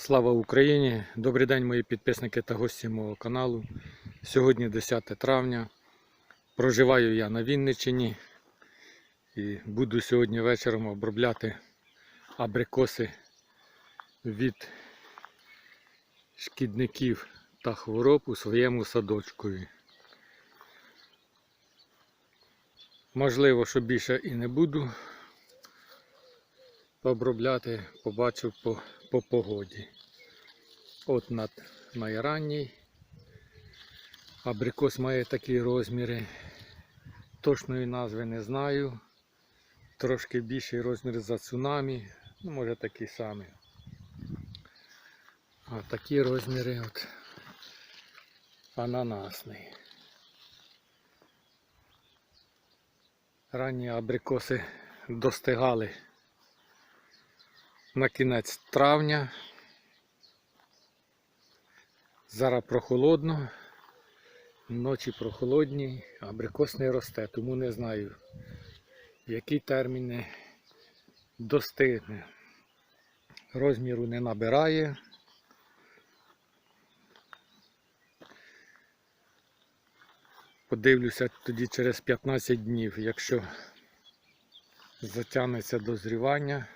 Слава Україні! Добрий день, мої підписники та гості мого каналу. Сьогодні 10 травня. Проживаю я на Вінниччині і буду сьогодні вечором обробляти абрикоси від шкідників та хвороб у своєму садочкові. Можливо, що більше і не буду обробляти, побачив по, по погоді. От над найранній. Абрикос має такі розміри. Точної назви не знаю. Трошки більший розмір за цунамі, ну може такі самі. А такі розміри от ананасний. Ранні абрикоси достигали на кінець травня. Зараз прохолодно, ночі прохолодні, абрикос не росте, тому не знаю, які терміни достигне. Розміру не набирає. Подивлюся тоді через 15 днів, якщо затягнеться дозрівання,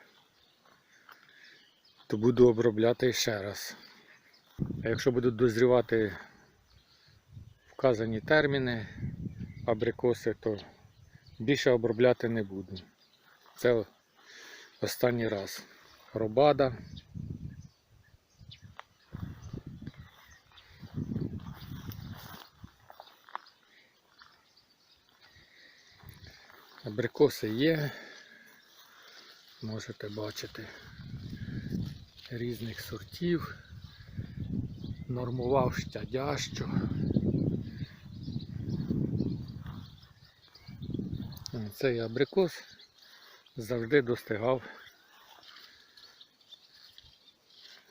то буду обробляти ще раз. А якщо будуть дозрівати вказані терміни абрикоси, то більше обробляти не буду. Це останній раз. Робада. Абрикоси є, можете бачити різних сортів нормував щадящо. Цей абрикос завжди достигав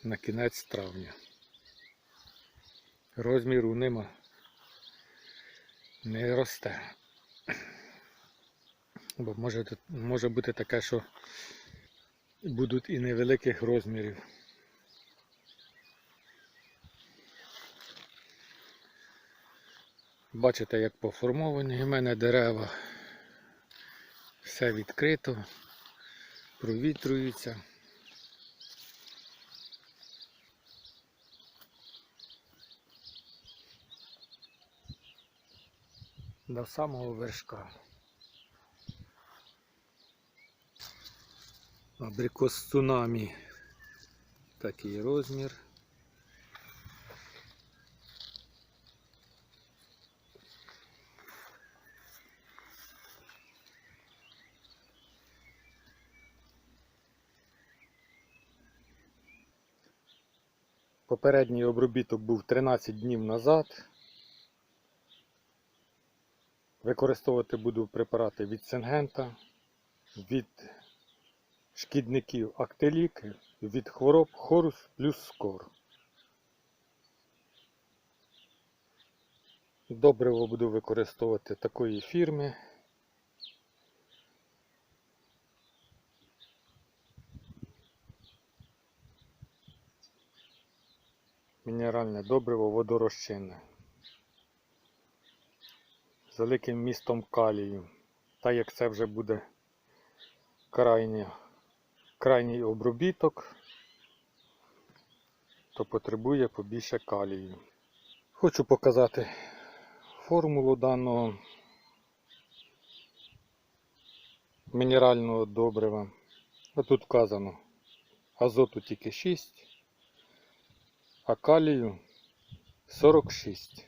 на кінець травня. Розміру нема. Не росте. Бо може, може бути таке, що будуть і невеликих розмірів. Бачите, як поформовані в мене дерева. Все відкрито, провітрюється. До самого вершка. Абрикос цунамі. Такий розмір. Попередній обробіток був 13 днів назад. Використовувати буду препарати від Сингента, від шкідників Актелік, від хвороб Хорус плюс Скор. Добриво буду використовувати такої фірми. Мінеральне добриво водорозчинне. З великим містом калію. Так як це вже буде крайній, крайній обробіток, то потребує побільше калію. Хочу показати формулу даного мінерального добрива. Тут вказано азоту тільки 6 а калію 46.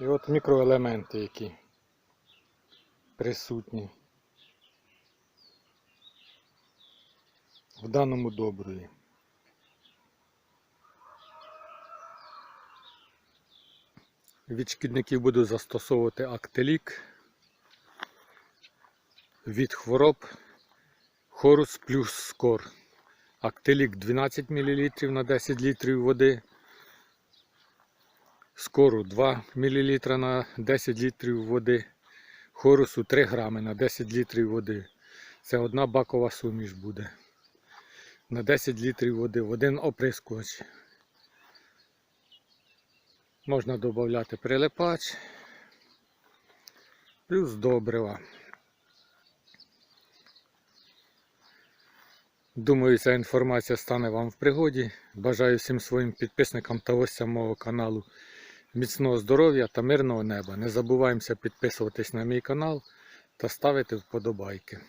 І от мікроелементи, які присутні в даному доброві. Від шкідників буду застосовувати актелік, від хвороб хорус плюс скор. Актилік 12 мл на 10 літрів води. Скору 2 мл на 10 літрів води. Хорусу 3 грами на 10 літрів води. Це одна бакова суміш буде. На 10 літрів води в один оприскувач. Можна додати прилипач, плюс добрива. Думаю, ця інформація стане вам в пригоді. Бажаю всім своїм підписникам та гостям мого каналу міцного здоров'я та мирного неба. Не забуваємося підписуватись на мій канал та ставити вподобайки.